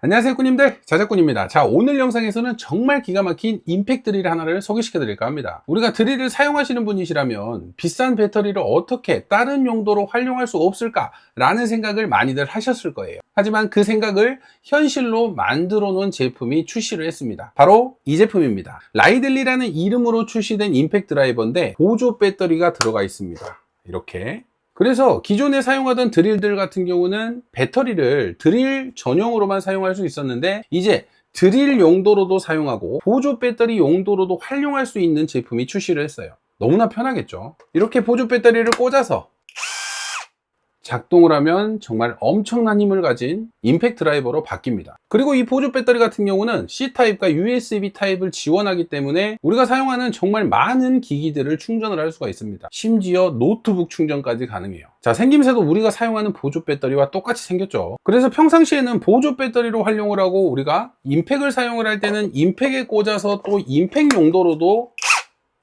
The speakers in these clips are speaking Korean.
안녕하세요 꾸님들. 자작꾼입니다. 자 오늘 영상에서는 정말 기가 막힌 임팩 드릴 하나를 소개시켜 드릴까 합니다. 우리가 드릴을 사용하시는 분이시라면 비싼 배터리를 어떻게 다른 용도로 활용할 수 없을까 라는 생각을 많이들 하셨을 거예요. 하지만 그 생각을 현실로 만들어 놓은 제품이 출시를 했습니다. 바로 이 제품입니다. 라이델리라는 이름으로 출시된 임팩 드라이버인데 보조 배터리가 들어가 있습니다. 이렇게 그래서 기존에 사용하던 드릴들 같은 경우는 배터리를 드릴 전용으로만 사용할 수 있었는데 이제 드릴 용도로도 사용하고 보조 배터리 용도로도 활용할 수 있는 제품이 출시를 했어요. 너무나 편하겠죠. 이렇게 보조 배터리를 꽂아서 작동을 하면 정말 엄청난 힘을 가진 임팩 드라이버로 바뀝니다. 그리고 이 보조 배터리 같은 경우는 C타입과 USB 타입을 지원하기 때문에 우리가 사용하는 정말 많은 기기들을 충전을 할 수가 있습니다. 심지어 노트북 충전까지 가능해요. 자, 생김새도 우리가 사용하는 보조 배터리와 똑같이 생겼죠. 그래서 평상시에는 보조 배터리로 활용을 하고 우리가 임팩을 사용을 할 때는 임팩에 꽂아서 또 임팩 용도로도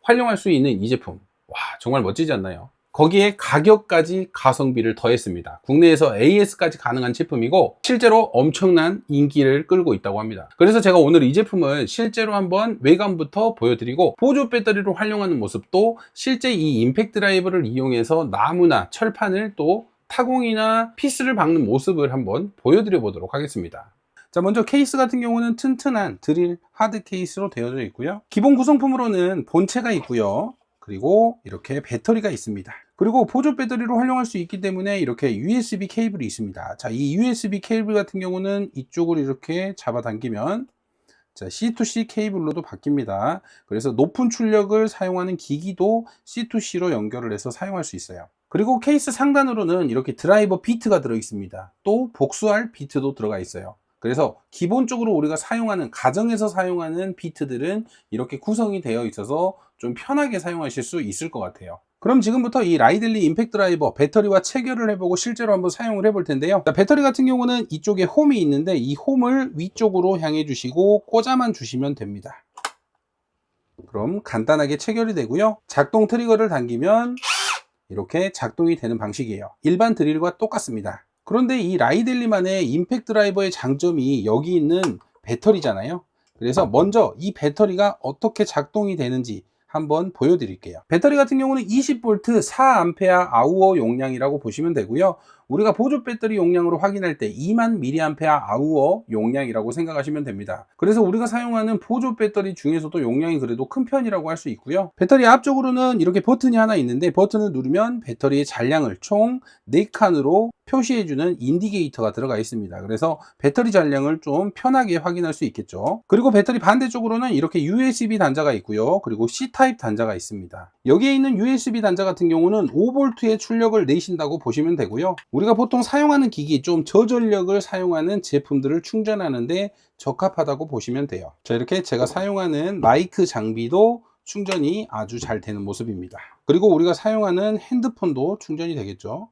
활용할 수 있는 이 제품. 와, 정말 멋지지 않나요? 거기에 가격까지 가성비를 더했습니다. 국내에서 AS까지 가능한 제품이고 실제로 엄청난 인기를 끌고 있다고 합니다. 그래서 제가 오늘 이 제품을 실제로 한번 외관부터 보여드리고 보조 배터리로 활용하는 모습도 실제 이 임팩 드라이버를 이용해서 나무나 철판을 또 타공이나 피스를 박는 모습을 한번 보여드려 보도록 하겠습니다. 자, 먼저 케이스 같은 경우는 튼튼한 드릴 하드 케이스로 되어져 있고요. 기본 구성품으로는 본체가 있고요. 그리고 이렇게 배터리가 있습니다. 그리고 보조 배터리로 활용할 수 있기 때문에 이렇게 USB 케이블이 있습니다. 자, 이 USB 케이블 같은 경우는 이쪽으로 이렇게 잡아당기면 자, C2C 케이블로도 바뀝니다. 그래서 높은 출력을 사용하는 기기도 C2C로 연결을 해서 사용할 수 있어요. 그리고 케이스 상단으로는 이렇게 드라이버 비트가 들어 있습니다. 또 복수할 비트도 들어가 있어요. 그래서 기본적으로 우리가 사용하는 가정에서 사용하는 비트들은 이렇게 구성이 되어 있어서 좀 편하게 사용하실 수 있을 것 같아요. 그럼 지금부터 이 라이델리 임팩 드라이버 배터리와 체결을 해보고 실제로 한번 사용을 해볼 텐데요. 자, 배터리 같은 경우는 이쪽에 홈이 있는데 이 홈을 위쪽으로 향해 주시고 꽂아만 주시면 됩니다. 그럼 간단하게 체결이 되고요. 작동 트리거를 당기면 이렇게 작동이 되는 방식이에요. 일반 드릴과 똑같습니다. 그런데 이 라이델리만의 임팩 드라이버의 장점이 여기 있는 배터리잖아요. 그래서 먼저 이 배터리가 어떻게 작동이 되는지 한번 보여드릴게요. 배터리 같은 경우는 20V 4A 아우어 용량이라고 보시면 되고요. 우리가 보조 배터리 용량으로 확인할 때 2만 mAh 용량이라고 생각하시면 됩니다. 그래서 우리가 사용하는 보조 배터리 중에서도 용량이 그래도 큰 편이라고 할 수 있고요. 배터리 앞쪽으로는 이렇게 버튼이 하나 있는데 버튼을 누르면 배터리의 잔량을 총 4칸으로 표시해주는 인디게이터가 들어가 있습니다. 그래서 배터리 잔량을 좀 편하게 확인할 수 있겠죠. 그리고 배터리 반대쪽으로는 이렇게 USB 단자가 있고요. 그리고 C타입 단자가 있습니다. 여기에 있는 USB 단자 같은 경우는 5V의 출력을 내신다고 보시면 되고요. 우리가 보통 사용하는 기기 좀 저전력을 사용하는 제품들을 충전하는데 적합하다고 보시면 돼요. 자, 이렇게 제가 사용하는 마이크 장비도 충전이 아주 잘 되는 모습입니다. 그리고 우리가 사용하는 핸드폰도 충전이 되겠죠.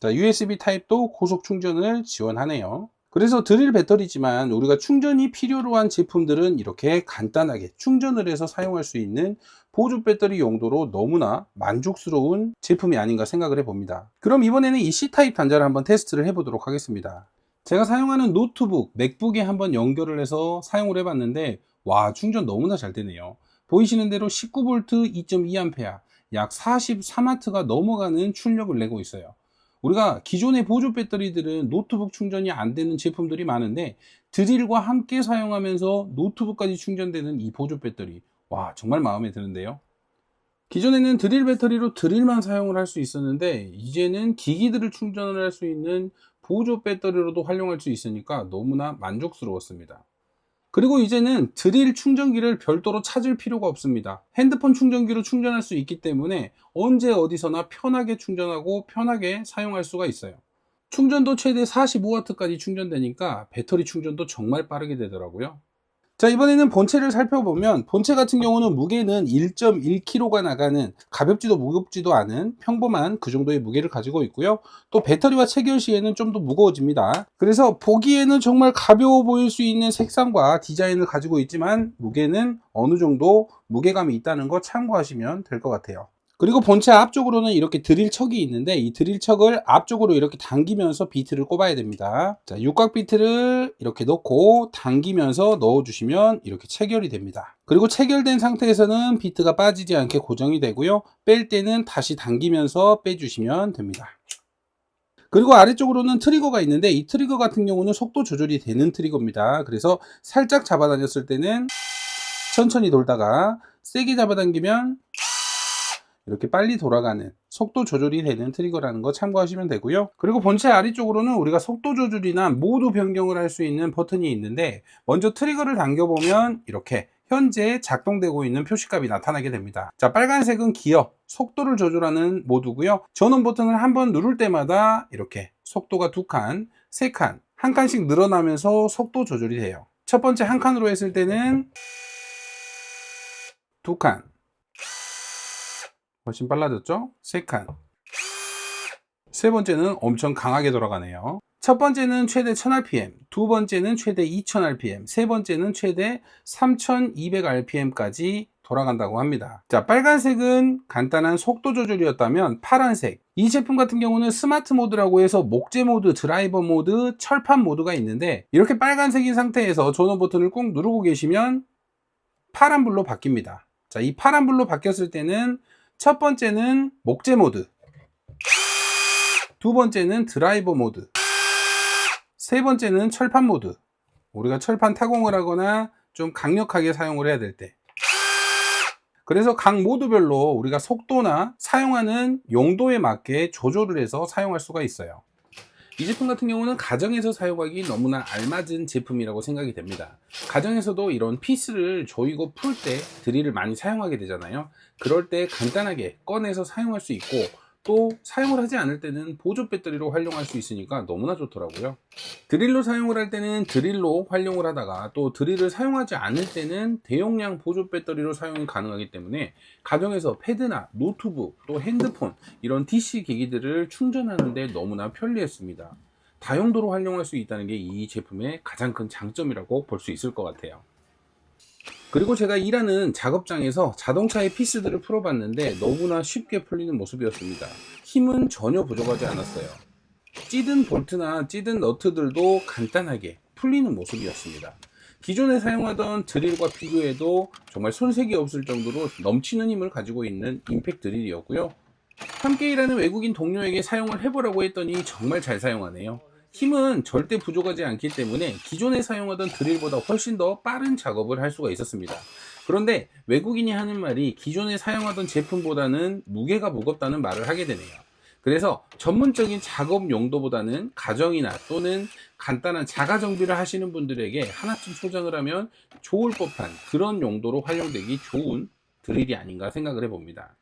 자, USB 타입도 고속 충전을 지원하네요. 그래서 드릴 배터리지만 우리가 충전이 필요로 한 제품들은 이렇게 간단하게 충전을 해서 사용할 수 있는 보조 배터리 용도로 너무나 만족스러운 제품이 아닌가 생각을 해봅니다. 그럼 이번에는 이 C타입 단자를 한번 테스트를 해보도록 하겠습니다. 제가 사용하는 노트북, 맥북에 한번 연결을 해서 사용을 해봤는데 와 충전 너무나 잘 되네요. 보이시는 대로 19V 2.2A 약 44W가 넘어가는 출력을 내고 있어요. 우리가 기존의 보조 배터리들은 노트북 충전이 안 되는 제품들이 많은데 드릴과 함께 사용하면서 노트북까지 충전되는 이 보조 배터리. 와 정말 마음에 드는데요. 기존에는 드릴 배터리로 드릴만 사용을 할 수 있었는데 이제는 기기들을 충전을 할 수 있는 보조 배터리로도 활용할 수 있으니까 너무나 만족스러웠습니다 그리고 이제는 드릴 충전기를 별도로 찾을 필요가 없습니다. 핸드폰 충전기로 충전할 수 있기 때문에 언제 어디서나 편하게 충전하고 편하게 사용할 수가 있어요. 충전도 최대 45W까지 충전되니까 배터리 충전도 정말 빠르게 되더라고요. 자 이번에는 본체를 살펴보면 본체 같은 경우는 무게는 1.1kg가 나가는 가볍지도 무겁지도 않은 평범한 그 정도의 무게를 가지고 있고요. 또 배터리와 체결 시에는 좀 더 무거워집니다. 그래서 보기에는 정말 가벼워 보일 수 있는 색상과 디자인을 가지고 있지만 무게는 어느 정도 무게감이 있다는 거 참고하시면 될 것 같아요 그리고 본체 앞쪽으로는 이렇게 드릴 척이 있는데 이 드릴 척을 앞쪽으로 이렇게 당기면서 비트를 꼽아야 됩니다. 자, 육각 비트를 이렇게 넣고 당기면서 넣어주시면 이렇게 체결이 됩니다. 그리고 체결된 상태에서는 비트가 빠지지 않게 고정이 되고요. 뺄 때는 다시 당기면서 빼주시면 됩니다. 그리고 아래쪽으로는 트리거가 있는데 이 트리거 같은 경우는 속도 조절이 되는 트리거입니다. 그래서 살짝 잡아당겼을 때는 천천히 돌다가 세게 잡아당기면 이렇게 빨리 돌아가는 속도 조절이 되는 트리거라는 거 참고하시면 되고요. 그리고 본체 아래쪽으로는 우리가 속도 조절이나 모드 변경을 할 수 있는 버튼이 있는데 먼저 트리거를 당겨보면 이렇게 현재 작동되고 있는 표시값이 나타나게 됩니다. 자, 빨간색은 기어, 속도를 조절하는 모드고요. 전원 버튼을 한 번 누를 때마다 이렇게 속도가 두 칸, 세 칸, 한 칸씩 늘어나면서 속도 조절이 돼요. 첫 번째 한 칸으로 했을 때는 두 칸, 훨씬 빨라졌죠? 세 칸. 세 번째는 엄청 강하게 돌아가네요. 첫 번째는 최대 1000rpm, 두 번째는 최대 2000rpm, 세 번째는 최대 3200rpm까지 돌아간다고 합니다. 자, 빨간색은 간단한 속도 조절이었다면 파란색. 이 제품 같은 경우는 스마트 모드라고 해서 목재 모드, 드라이버 모드, 철판 모드가 있는데 이렇게 빨간색인 상태에서 전원 버튼을 꾹 누르고 계시면 파란불로 바뀝니다. 자, 이 파란불로 바뀌었을 때는 첫 번째는 목재 모드. 두 번째는 드라이버 모드. 세 번째는 철판 모드. 우리가 철판 타공을 하거나 좀 강력하게 사용을 해야 될 때. 그래서 각 모드별로 우리가 속도나 사용하는 용도에 맞게 조절을 해서 사용할 수가 있어요. 이 제품 같은 경우는 가정에서 사용하기 너무나 알맞은 제품이라고 생각이 됩니다. 가정에서도 이런 피스를 조이고 풀 때 드릴을 많이 사용하게 되잖아요. 그럴 때 간단하게 꺼내서 사용할 수 있고 또 사용을 하지 않을 때는 보조 배터리로 활용할 수 있으니까 너무나 좋더라고요. 드릴로 사용을 할 때는 드릴로 활용을 하다가 또 드릴을 사용하지 않을 때는 대용량 보조 배터리로 사용이 가능하기 때문에 가정에서 패드나 노트북 또 핸드폰 이런 DC 기기들을 충전하는데 너무나 편리했습니다. 다용도로 활용할 수 있다는 게 이 제품의 가장 큰 장점이라고 볼 수 있을 것 같아요. 그리고 제가 일하는 작업장에서 자동차의 피스들을 풀어봤는데 너무나 쉽게 풀리는 모습이었습니다. 힘은 전혀 부족하지 않았어요. 찌든 볼트나 찌든 너트들도 간단하게 풀리는 모습이었습니다. 기존에 사용하던 드릴과 비교해도 정말 손색이 없을 정도로 넘치는 힘을 가지고 있는 임팩 드릴이었고요. 함께 일하는 외국인 동료에게 사용을 해보라고 했더니 정말 잘 사용하네요. 힘은 절대 부족하지 않기 때문에 기존에 사용하던 드릴보다 훨씬 더 빠른 작업을 할 수가 있었습니다. 그런데 외국인이 하는 말이 기존에 사용하던 제품보다는 무게가 무겁다는 말을 하게 되네요. 그래서 전문적인 작업 용도보다는 가정이나 또는 간단한 자가 정비를 하시는 분들에게 하나쯤 소장을 하면 좋을 법한 그런 용도로 활용되기 좋은 드릴이 아닌가 생각을 해봅니다.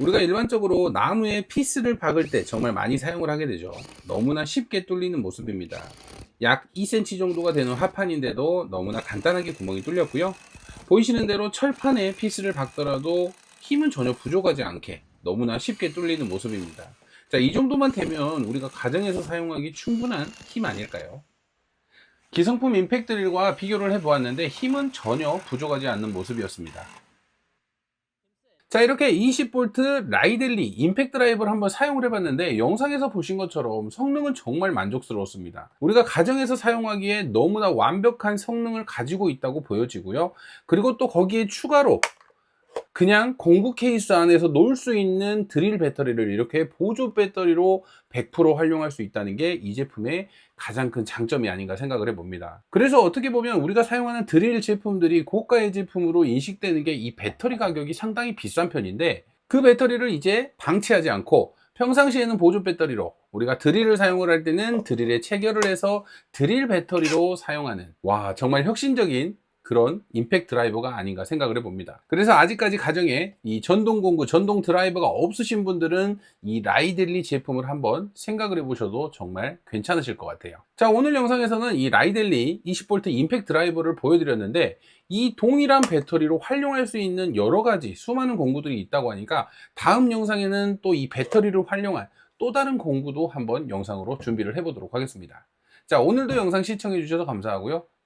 우리가 일반적으로 나무에 피스를 박을 때 정말 많이 사용을 하게 되죠. 너무나 쉽게 뚫리는 모습입니다. 약 2cm 정도가 되는 화판인데도 너무나 간단하게 구멍이 뚫렸고요. 보이시는 대로 철판에 피스를 박더라도 힘은 전혀 부족하지 않게 너무나 쉽게 뚫리는 모습입니다. 자, 이 정도만 되면 우리가 가정에서 사용하기 충분한 힘 아닐까요? 기성품 임팩트 릴과 비교를 해보았는데 힘은 전혀 부족하지 않는 모습이었습니다. 자 이렇게 20V 라이델리 임팩트 드라이버를 한번 사용을 해봤는데 영상에서 보신 것처럼 성능은 정말 만족스러웠습니다. 우리가 가정에서 사용하기에 너무나 완벽한 성능을 가지고 있다고 보여지고요. 그리고 또 거기에 추가로 그냥 공구 케이스 안에서 놓을 수 있는 드릴 배터리를 이렇게 보조 배터리로 100% 활용할 수 있다는 게 이 제품의 가장 큰 장점이 아닌가 생각을 해봅니다. 그래서 어떻게 보면 우리가 사용하는 드릴 제품들이 고가의 제품으로 인식되는 게 이 배터리 가격이 상당히 비싼 편인데 그 배터리를 이제 방치하지 않고 평상시에는 보조 배터리로 우리가 드릴을 사용을 할 때는 드릴에 체결을 해서 드릴 배터리로 사용하는 와 정말 혁신적인 그런 임팩트 드라이버가 아닌가 생각을 해봅니다. 그래서 아직까지 가정에 이 전동 공구, 전동 드라이버가 없으신 분들은 이 라이델리 제품을 한번 생각을 해보셔도 정말 괜찮으실 것 같아요. 자, 오늘 영상에서는 이 라이델리 20V 임팩트 드라이버를 보여드렸는데 이 동일한 배터리로 활용할 수 있는 여러 가지 수많은 공구들이 있다고 하니까 다음 영상에는 또 이 배터리를 활용한 또 다른 공구도 한번 영상으로 준비를 해보도록 하겠습니다. 자, 오늘도 영상 시청해 주셔서 감사하고요.